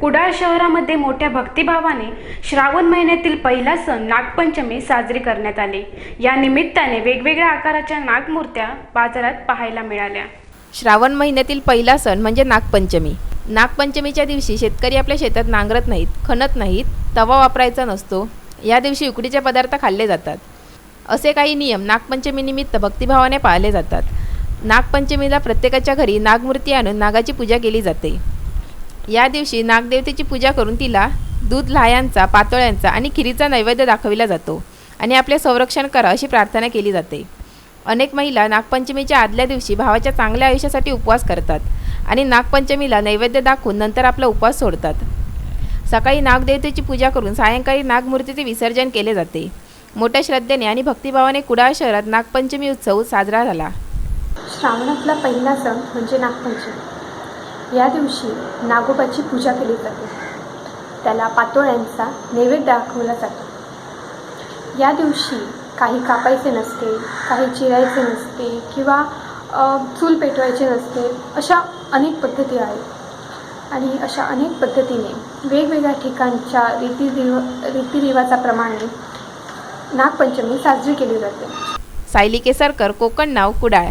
कुडाळ शहरामध्ये मोठ्या भक्तिभावाने श्रावण महिन्यातील पहिला सण नागपंचमी साजरी करण्यात आली. या निमित्ताने वेगवेगळ्या आकाराच्या नागमूर्त्या बाजारात पाहायला मिळाल्या. श्रावण महिन्यातील पहिला सण म्हणजे नागपंचमी. नागपंचमीच्या दिवशी शेतकरी आपल्या शेतात नांगरत नाहीत खणत नाहीत तवा वापरायचा नसतो. या दिवशी उकडीचे पदार्थ खाल्ले जातात. असे काही नियम नागपंचमीनिमित्त भक्तिभावाने पाळले जातात. नागपंचमीला प्रत्येकाच्या घरी नागमूर्ती आणून नागाची पूजा केली जाते. या दिवशी नागदेवतेची पूजा करून तिला दूध लहायांचा पातोळ्यांचा आणि खिरीचा नैवेद्य दाखविला जातो आणि आपले संरक्षण करा अशी प्रार्थना केली जाते. अनेक महिला नागपंचमीच्या आदल्या दिवशी भावाच्या चांगल्या आयुष्यासाठी उपवास करतात आणि नागपंचमीला नैवेद्य दाखवून नंतर आपला उपवास सोडतात. सकाळी नागदेवतेची पूजा करून सायंकाळी नागमूर्तीचे विसर्जन केले जाते. मोठ्या श्रद्धेने आणि भक्तिभावाने कुडाळ शहरात नागपंचमी उत्सव साजरा झाला. श्रावणातला पहिला सण म्हणजे नागपंचमी. या दिवशी नागोबाची पूजा केली जाते. त्याला पातोळ्यांचा नैवेद्य दाखवला जातो. या दिवशी काही कापायचे नसते काही चिरायचे नसते किंवा चूल पेटवायचे नसते अशा अनेक पद्धती आहेत. आणि अशा अनेक पद्धतीने वेगवेगळ्या ठिकाणच्या रीतिरिव रीतिरिवाजाप्रमाणे नागपंचमी साजरी केली जाते. सायली केसरकर कोकण नाव कुडाळ.